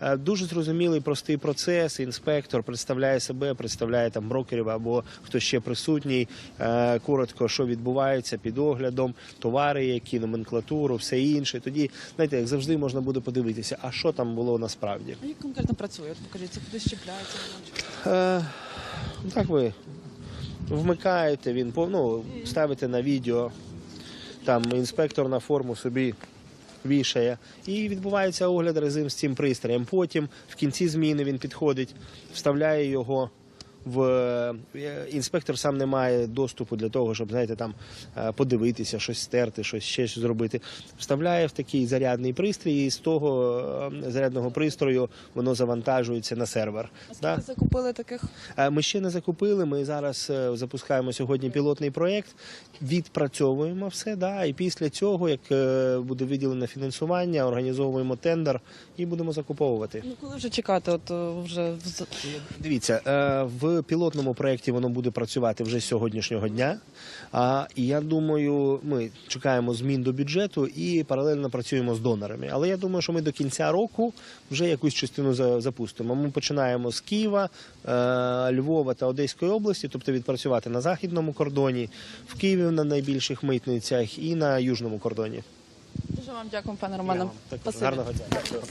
Е, Дуже зрозумілий простий процес. Інспектор представляє себе, представляє там брокерів або хто ще присутній. Е, Коротко, що відбувається під оглядом, товари, які номенклатуру, все інше. Тоді, знаєте, як завжди можна буде подивитися, а що там було насправді. А як конкретно працює? Покажіть, це куди щепляється? Е, ну, так ви вмикаєте, він ну, ставите на відео, там інспектор на форму собі вішає. І відбувається огляд разом з цим пристроєм. Потім в кінці зміни він підходить, вставляє його. В е, інспектор сам не має доступу для того, щоб знаєте, там е, подивитися, щось стерти, щось ще щось зробити. Вставляє в такий зарядний пристрій, і з того е, зарядного пристрою воно завантажується на сервер. Да? Закупили таких? Ми ще не закупили. Ми зараз запускаємо сьогодні пілотний проєкт, відпрацьовуємо все. Да, і після цього, як буде виділене фінансування, організовуємо тендер і будемо закуповувати. Ну коли вже чекати? От вже Дивіться, е, в пілотному проєкті воно буде працювати вже з сьогоднішнього дня. А і я думаю, ми чекаємо змін до бюджету і паралельно працюємо з донорами. Але я думаю, що ми до кінця року вже якусь частину запустимо. Ми починаємо з Києва, е, Львова та Одеської області, тобто відпрацювати на західному кордоні, в Києві на найбільших митницях і на южному кордоні. дуже вам дякую, пане Романе. гарного дня. Дякую.